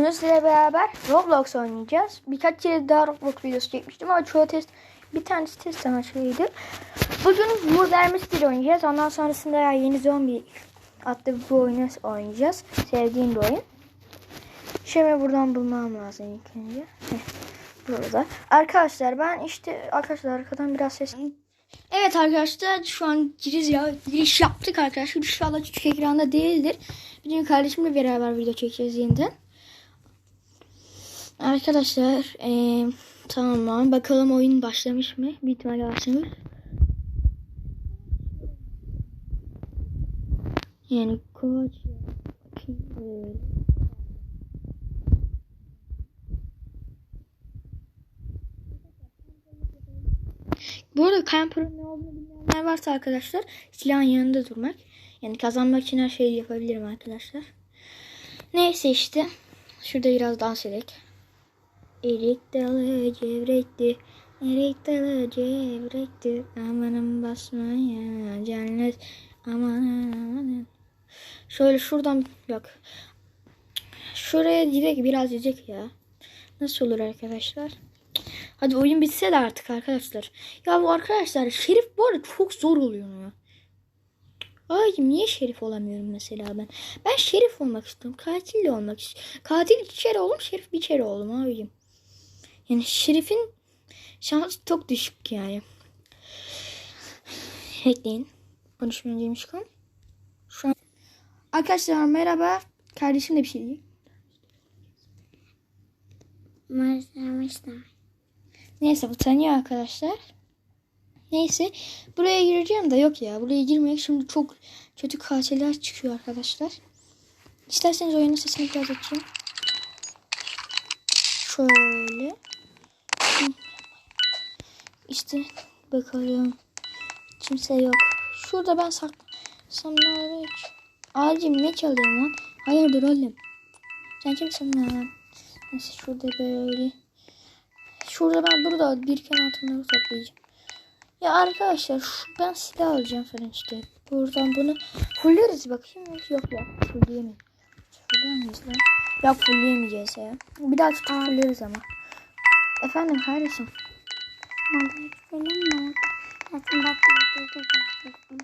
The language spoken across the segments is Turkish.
Bugün sizlerle beraber Roblox oynayacağız. Birkaç kere daha Roblox videosu çekmiştim ama çoğu test bir tanesi test amaçlıydı. Bugün Murder Mystery oynayacağız. Ondan sonrasında ya yeni zombi adlı bu oyunu oynayacağız. Sevdiğim bir oyun. Şimdi buradan bulmam lazım ilk önce. Burada. Arkadaşlar ben işte arkadaşlar arkadan biraz ses Evet arkadaşlar şu an giriş, ya, giriş yaptık arkadaşlar. İnşallah küçük ekranda değildir. Bizim kardeşimle beraber video çekeceğiz yeniden. Arkadaşlar eee, tamam bakalım oyun başlamış mı? Bir ihtimalle başlamış. Yani koç Bu arada Camper'ın ne olduğunu bilmeyenler varsa arkadaşlar silahın yanında durmak. Yani kazanmak için her şeyi yapabilirim arkadaşlar. Neyse işte. Şurada biraz dans edelim. Erik dalı gevrekti. Erik dalı gevrekti. Amanın basmaya cennet. Aman aman. Şöyle şuradan bak. Şuraya gidecek biraz gidecek ya. Nasıl olur arkadaşlar? Hadi oyun bitse de artık arkadaşlar. Ya bu arkadaşlar şerif bu arada çok zor oluyor ya. Ay niye şerif olamıyorum mesela ben? Ben şerif olmak istiyorum. Katil de olmak istiyorum. Katil iki kere oldum, şerif bir kere oldum abicim. Yani şerifin şansı çok düşük yani. Hackleyin. Konuşmayacağım çıkalım. Şu an... Arkadaşlar merhaba. Kardeşim de bir şey diyeyim. Neyse bu tanıyor arkadaşlar. Neyse buraya gireceğim de yok ya. Buraya girmek şimdi çok kötü katiller çıkıyor arkadaşlar. İsterseniz oyunun sesini biraz açayım. Şöyle. İşte bakalım. Kimse yok. Şurada ben saklansam ne olur? Abicim ne çalıyorsun lan? Hayırdır oğlum? Sen kimsin lan? Neyse şurada böyle. Şurada ben burada biriken altınları toplayacağım. Ya arkadaşlar şu, ben silah alacağım falan işte. Buradan bunu fulleriz bakayım. Yok ya fullleyemeyiz. Fulleyemeyiz lan. Ya fullleyemeyeceğiz ya. Bir daha tutup ama. Efendim kardeşim. Hiç söyleme mi? Zaten bak videoda bahsettim.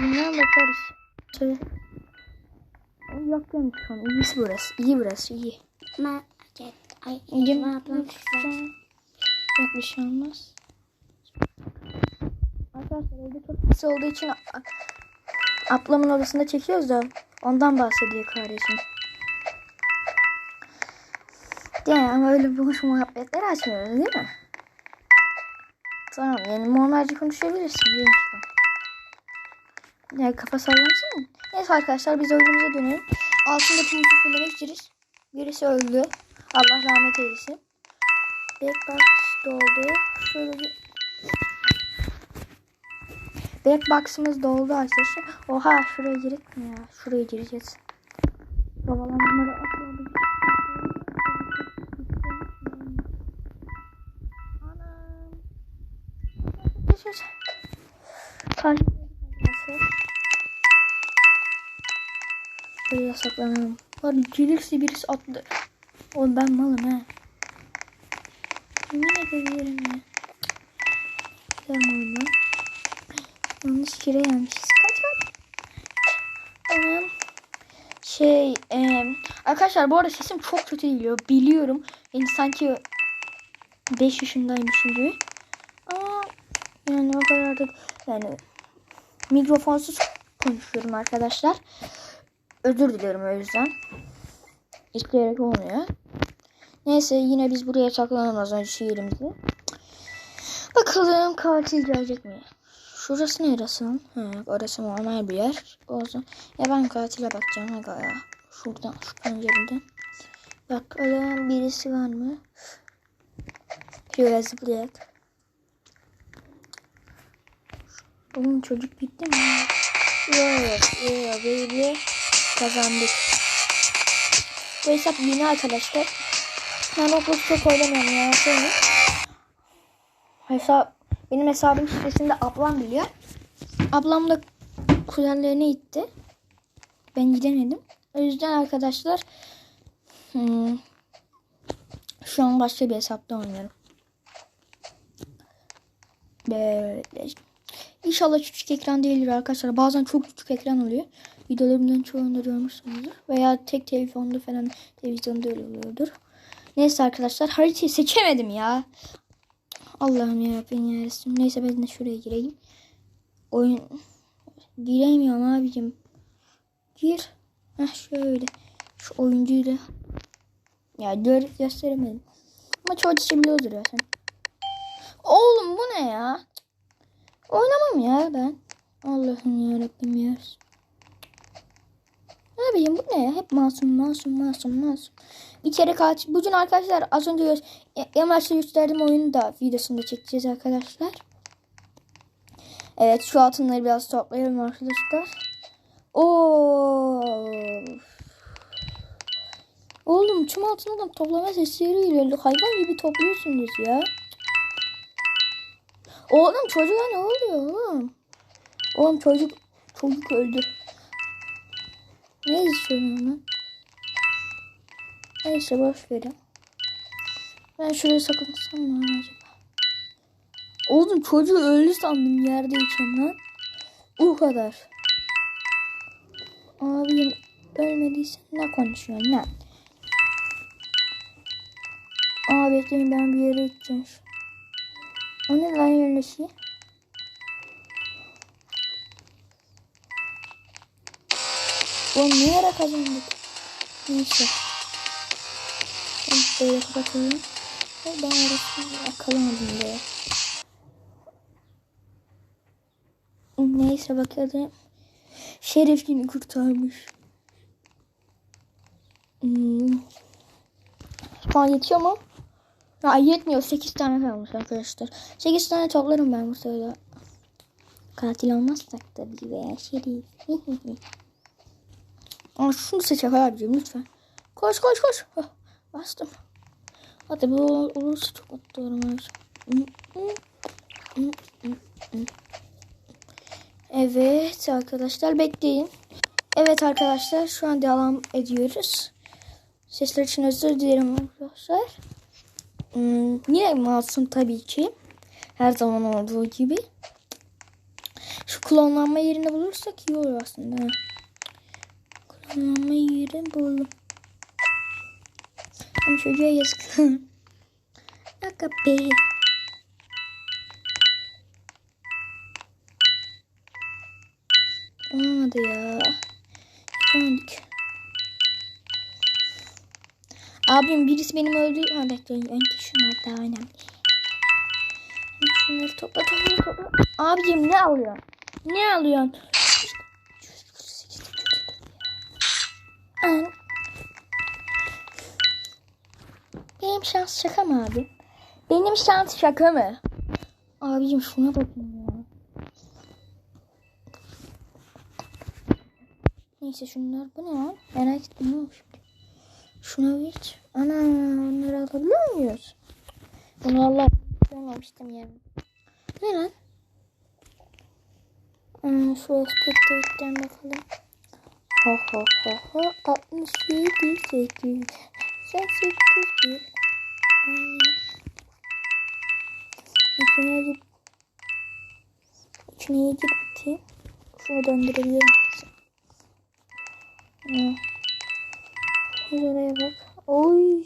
Bunlara bakarız. Söyle. Yok demiş an. İyisi burası. İyi burası iyi. Ma evet. Ay, Ecem ablam. Yok bir şey olmaz. Arkadaşlar evde çok pis olduğu için ablamın odasında çekiyoruz da ondan bahsediyor kardeşim. Ama öyle boş muhabbetler açmıyoruz değil mi? Tamam yani normalce konuşabilirsin değil mi? Yani kafa sallamasın mı? Neyse arkadaşlar biz oyunumuza dönelim. Altında tüm sıfırlamak üzeriz. Birisi öldü. Allah rahmet eylesin. Backbox doldu. Şöyle bir Backbox'ımız doldu arkadaşlar. Oha şuraya girek mi ya? Şuraya gireceğiz. Havalandırmada Takip Buraya saklanalım. Var gelirse birisi atlı. Oğlum ben malım he. Yemin ederim ya. Gidelim oyuna. Yanlış kire gelmişiz. Kaç kaç. Tamam. Şey e, arkadaşlar bu arada sesim çok kötü geliyor. Biliyorum. Yani sanki 5 yaşındaymışım gibi. Yani o kadar da yani mikrofonsuz konuşuyorum arkadaşlar. Özür diliyorum o yüzden. İsteyerek olmuyor. Neyse yine biz buraya saklanalım az önce yerimizi. Bakalım katil gelecek mi? Şurası neresi lan? Ha, orası normal bir yer. O zaman ya ben katile bakacağım aga ya. Şuradan şu pencereden. Bakalım birisi var mı? Şöyle zıplayak. Oğlum çocuk gitti mi? Yok yok baby. Kazandık. Bu hesap yeni arkadaşlar. Ben Roblox çok oynamıyorum ya. Söyleyeyim. Hesap, benim hesabım şifresini de ablam biliyor. Ablam da kuzenlerine itti. Ben gidemedim. O yüzden arkadaşlar hmm, şu an başka bir hesapta oynuyorum. Böyle. İnşallah küçük ekran değildir arkadaşlar. Bazen çok küçük ekran oluyor. Videolarımdan çoğunda görmüşsünüzdür. Veya tek telefonda falan televizyonda öyle oluyordur. Neyse arkadaşlar haritayı seçemedim ya. Allah'ım ya Resulüm. Neyse ben de şuraya gireyim. Oyun giremiyorum abicim. Gir. Heh şöyle. Şu oyuncuyla. Ya gör gösteremedim. Ama çoğu kişi biliyordur ya sen. Oğlum bu ne ya? Oynamam ya ben. Allah'ım yarabbim ya. Ne bileyim bu ne ya? Hep masum masum masum masum. Bir kere kaç. Bugün arkadaşlar az önce gö en başta oyunu da videosunu da çekeceğiz arkadaşlar. Evet şu altınları biraz toplayalım arkadaşlar. Oo. Oğlum tüm altınlardan toplama sesleri geliyor. Hayvan gibi topluyorsunuz ya. Oğlum çocuğa ne oluyor oğlum? Oğlum çocuk çocuk öldü. Ne istiyorsun lan? Neyse boş verin. Ben şuraya sakınsam mı acaba? Oğlum çocuğu öldü sandım yerdeyken lan. O kadar. Abim ölmediysen ne konuşuyorsun lan? Abi ben bir yere gideceğim. O ne lan yerleşi? Oğlum ne yere kazandık? Neyse. Ben böyle kapatıyorum. Ay ben orasını yakalamadım be. Neyse bakalım. Şerif günü kurtarmış. Hmm. An yetiyor mu? Ya yetmiyor. 8 tane kalmış arkadaşlar. 8 tane toplarım ben bu sırada. Katil olmazsak tabii be Şerif. Ama şunu seç abicim lütfen. Koş koş koş. Hah, bastım. Hadi bu olursa çok olurum. Evet arkadaşlar bekleyin. Evet arkadaşlar şu an devam ediyoruz. Sesler için özür dilerim arkadaşlar. Hmm, yine masum tabii ki. Her zaman olduğu gibi. Şu klonlanma yerini bulursak iyi olur aslında. Klonlanma yerini buldum. Ama çocuğa yazık. Aga be. Olmadı ya. Yapamadık. Abim birisi benim öldü. Ha bekleyin. Önce şunlar daha önemli. Şunları topla topla topla. Abicim ne alıyorsun? Ne alıyorsun? Benim şans şaka mı abi? Benim şans şaka mı? Abicim şuna bakın ya. Neyse şunlar bu ne lan? Merak ettim ne olmuş? Şuna geç. Ana onları alabiliyor muyuz? Bunu Allah görmemiştim yani. Ne lan? Aa, şu aspektörden bakalım. Ha ha ha ha 67 8 88 1 İçine gidip İçine gidip biteyim. Şunu döndürebilirim. Ya. Şuraya bak. Oy.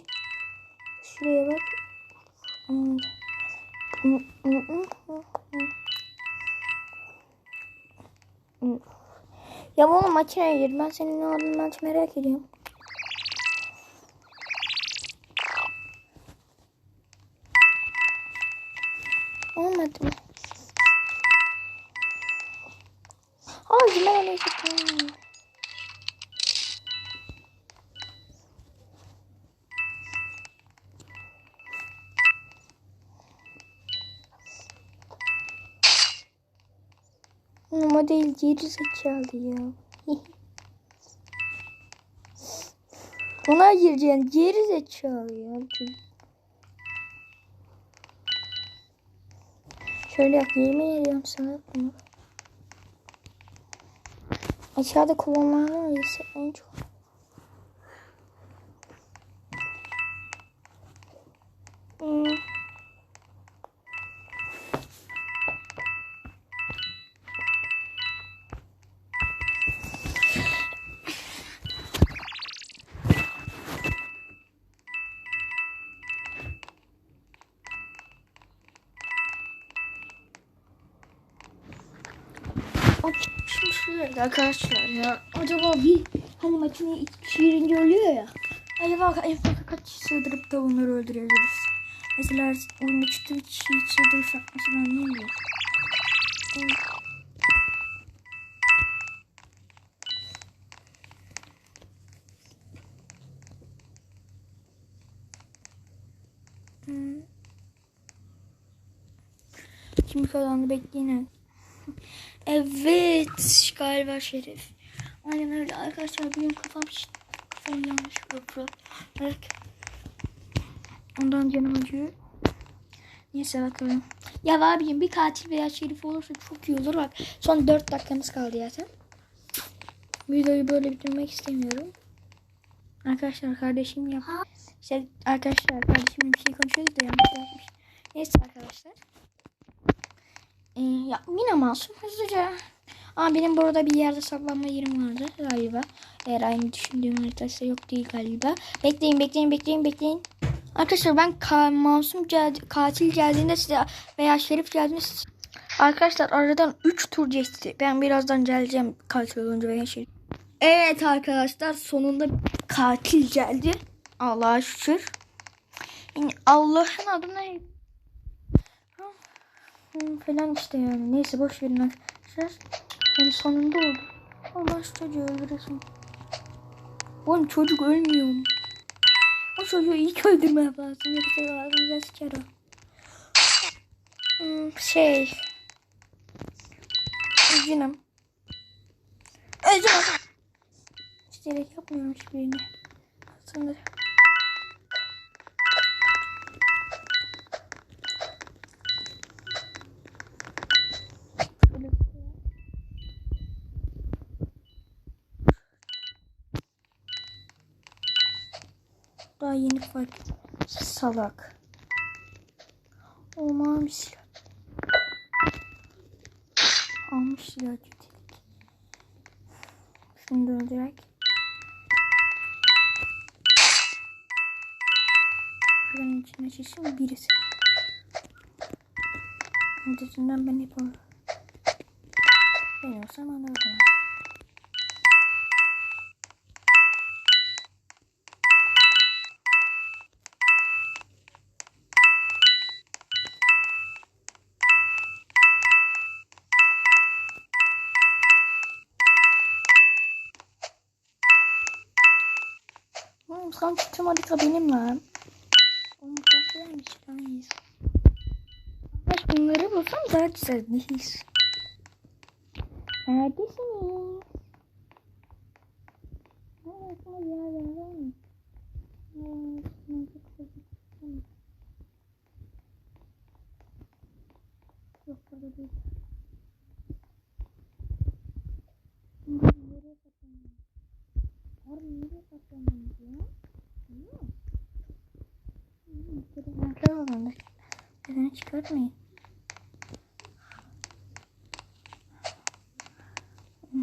Şuraya bak. Ya bu makineye gir. Ben senin ne olduğunu ben merak ediyorum. Olmadı mı? Hayır ben öyle geri zekalı ya. Ona gireceksin geri zekalı ya. Şöyle yap yemin ediyorum sana bunu. Aşağıda kullanılan öyleyse en çok. Hmm. Şimdi şurada arkadaşlar ya. Acaba bir hani makine şiirince ölüyor ya. Acaba en fazla kaç kişi sığdırıp da onları öldürebiliriz? Mesela oyunda çıtır bir kişiyi sığdırırsak mesela ne oluyor? Kim kazandı bekleyin. Evet galiba Şerif. Aynen öyle arkadaşlar benim kafam kafam yanlış yapıyor. Evet. Ondan canım acıyor. Neyse bakalım. Ya abicim bir katil veya şerif olursa çok iyi olur. Bak son 4 dakikamız kaldı zaten. Videoyu böyle bitirmek istemiyorum. Arkadaşlar kardeşim yap. İşte arkadaşlar kardeşim bir şey konuşuyordu da yanlış yapmış. Neyse arkadaşlar. Ee, ya yine masum hızlıca. Ama benim burada bir yerde saklanma yerim vardı galiba. Eğer aynı düşündüğüm haritaysa yok değil galiba. Bekleyin bekleyin bekleyin bekleyin. Arkadaşlar ben ka- masum geldi, katil geldiğinde size veya şerif geldiğinde size... Arkadaşlar aradan 3 tur geçti. Ben birazdan geleceğim katil olunca veya şerif. Evet arkadaşlar sonunda katil geldi. Allah'a şükür. Yani Allah'ın adına Hmm, falan işte yani. Neyse boş verin arkadaşlar. Yani sonunda oldu. Allah şu çocuğu öldüresin. Oğlum çocuk ölmüyor mu? O çocuğu ilk öldürmeye lazım. Yoksa ağzınıza sıçar o. Hmm, şey. Üzgünüm. Üzgünüm. İsteyerek yapmıyorum hiçbirini. Aslında. Daha yeni fark. Salak. Olmam silah. Almış silah kötülük. Şunu da öldürerek. Şuranın içine çeşim birisi. Ötesinden ben yapamam. Ben olsam anlardım. Oğlum sanki tüm harita benim lan. Oğlum çok güzelmiş lan iyiyiz. Arkadaş bunları bulsam daha güzel değiliz. Neredesiniz? Var mı? Evet, ben sevdim. Yok burada değil. Nereye saklanıyorsun? Harbi nereye saklanıyorsun Bir kontrol alındı. Neden çıkartmayın?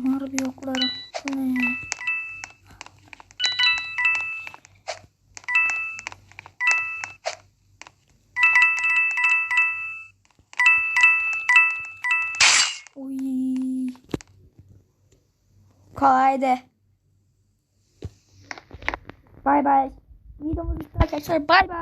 Harbi yoklara. Bu ne? Uy. Kolaydı. Bay bay. Videomuz bitti arkadaşlar. Bay bay.